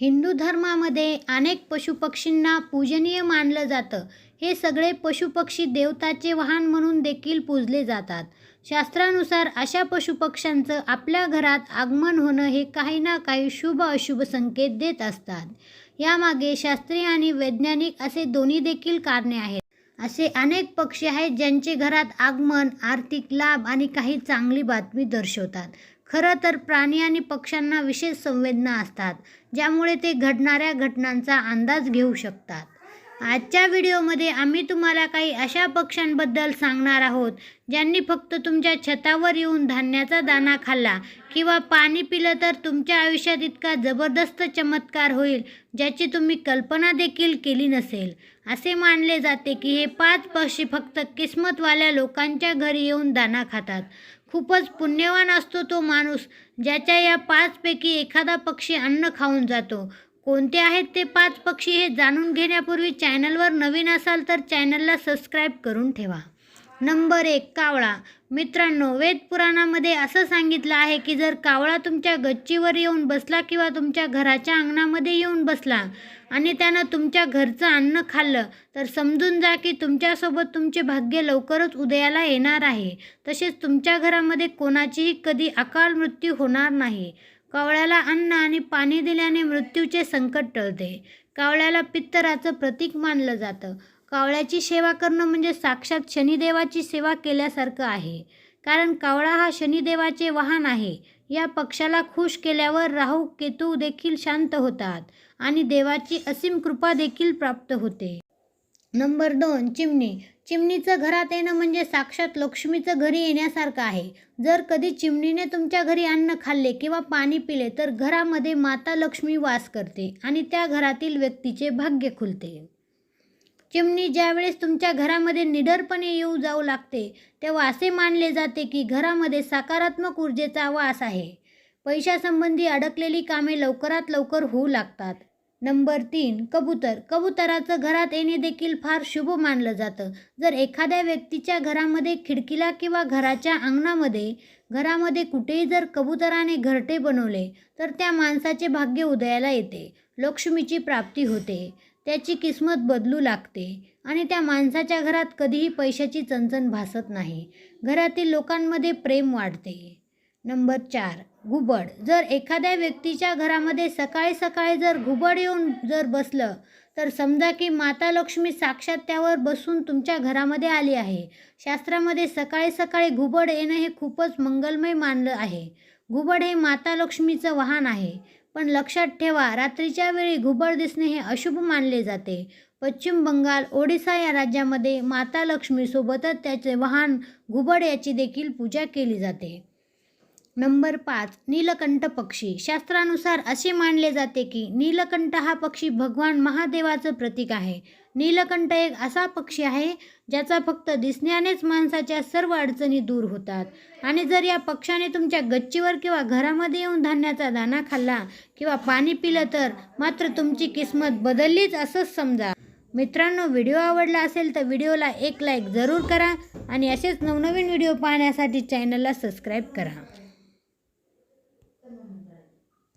हिंदू धर्मामध्ये अनेक पशुपक्षींना पूजनीय मानलं जातं. हे सगळे पशुपक्षी देवताचे वाहन म्हणून देखील पूजले जातात. शास्त्रानुसार अशा पशुपक्ष्यांचं आपल्या घरात आगमन होणं हे काही ना काही शुभ अशुभ संकेत देत असतात. यामागे शास्त्रीय आणि वैज्ञानिक असे दोन्ही देखील कारणे आहेत. असे अनेक पक्षी आहेत ज्यांचे घरात आगमन आर्थिक लाभ आणि काही चांगली बातमी दर्शवतात. खरं तर प्राणी आणि पक्ष्यांना विशेष संवेदना असतात ज्यामुळे ते घडणाऱ्या घटनांचा अंदाज घेऊ शकतात. आजच्या व्हिडिओमध्ये आम्ही तुम्हाला काही अशा पक्ष्यांबद्दल सांगणार आहोत ज्यांनी फक्त तुमच्या छतावर येऊन धान्याचा दाणा खाल्ला किंवा पाणी पिलं तर तुमच्या आयुष्यात इतका जबरदस्त चमत्कार होईल ज्याची तुम्ही कल्पना देखील केली नसेल. असे मानले जाते की हे पाच पक्षी फक्त किस्मतवाल्या लोकांच्या घरी येऊन दाणा खातात. खूपच पुण्यवान असतो तो माणूस ज्याच्या या पाचपैकी एखादा पक्षी अन्न खाऊन जातो. कोणते आहेत ते पाच पक्षी हे जाणून घेण्यापूर्वी चॅनलवर नवीन असाल तर चॅनलला सबस्क्राईब करून ठेवा. नंबर एक कावळा. मित्रांनो वेद पुराणामध्ये असं सांगितलं आहे की जर कावळा तुमच्या गच्चीवर येऊन बसला किंवा तुमच्या घराच्या अंगणामध्ये येऊन बसला आणि त्यानं तुमच्या घरचं अन्न खाल्लं तर समजून जा की तुमच्यासोबत तुमचे भाग्य लवकरच उदयाला येणार आहे. तसेच तुमच्या घरामध्ये कोणाचीही कधी अकाल मृत्यू होणार नाही. कावळ्याला अन्न आणि पाणी दिल्याने मृत्यूचे संकट टळते. कावळ्याला पित्तराचं प्रतीक मानलं जातं. कावळ्याची सेवा करणं म्हणजे साक्षात शनिदेवाची सेवा केल्यासारखं आहे. कारण कावळा हा शनिदेवाचे वाहन आहे. या पक्षाला खुश केल्यावर राहू केतू देखील शांत होतात आणि देवाची असीम कृपा देखील प्राप्त होते. नंबर दोन चिमणी. चिमणीचं घरात येणं म्हणजे साक्षात लक्ष्मीचं घरी येण्यासारखं आहे. जर कधी चिमणीने तुमच्या घरी अन्न खाल्ले किंवा पाणी पिले तर घरामध्ये माता लक्ष्मी वास करते आणि त्या घरातील व्यक्तीचे भाग्य खुलते. चिमणी ज्यावेळेस तुमच्या घरामध्ये निडरपणे येऊ जाऊ लागते तेव्हा असे मानले जाते की घरामध्ये सकारात्मक ऊर्जेचा वास आहे. पैशासंबंधी अडकलेली कामे लवकरात लवकर होऊ लागतात. नंबर तीन कबूतर. कबुतराचं घरात येणे देखील फार शुभ मानलं जातं. जर एखाद्या व्यक्तीच्या घरामध्ये खिडकीला किंवा घराच्या अंगणामध्ये घरामध्ये कुठेही जर कबुतराने घरटे बनवले तर त्या माणसाचे भाग्य उदयाला येते. लक्ष्मीची प्राप्ती होते. त्याची किस्मत बदलू लागते आणि त्या माणसाच्या घरात कधीही पैशाची चणचण भासत नाही. घरातील लोकांमध्ये प्रेम वाढते. नंबर चार घुबड. जर एखाद्या व्यक्तीच्या घरामध्ये सकाळी सकाळी जर घुबड येऊन जर बसलं तर समजा की माता लक्ष्मी साक्षात त्यावर बसून तुमच्या घरामध्ये आली आहे. शास्त्रामध्ये सकाळी सकाळी घुबड येणं हे खूपच मंगलमय मानलं आहे. घुबड हे माता लक्ष्मीचं वाहन आहे. पण लक्षात ठेवा रात्रीच्या वेळी घुबड दिसणे हे अशुभ मानले जाते. पश्चिम बंगाल ओडिसा या राज्यामध्ये माता लक्ष्मीसोबतच त्याचे वाहन घुबड याची देखील पूजा केली जाते. नंबर पाच नीलकंठ पक्षी. शास्त्रानुसार असे मानले जाते की नीलकंठ हा पक्षी भगवान महादेवाचं प्रतीक आहे. नीलकंठ एक असा पक्षी आहे ज्याचा फक्त दिसण्यानेच माणसाच्या सर्व अडचणी दूर होतात. आणि जर या पक्षाने तुमच्या गच्चीवर किंवा घरामध्ये येऊन धान्याचा दाणा खाल्ला किंवा पाणी पिलं तर मात्र तुमची किस्मत बदललीच असंच समजा. मित्रांनो व्हिडिओ आवडला असेल तर व्हिडिओला एक लाईक जरूर करा आणि असेच नवनवीन व्हिडिओ पाहण्यासाठी चॅनलला सबस्क्राईब करा.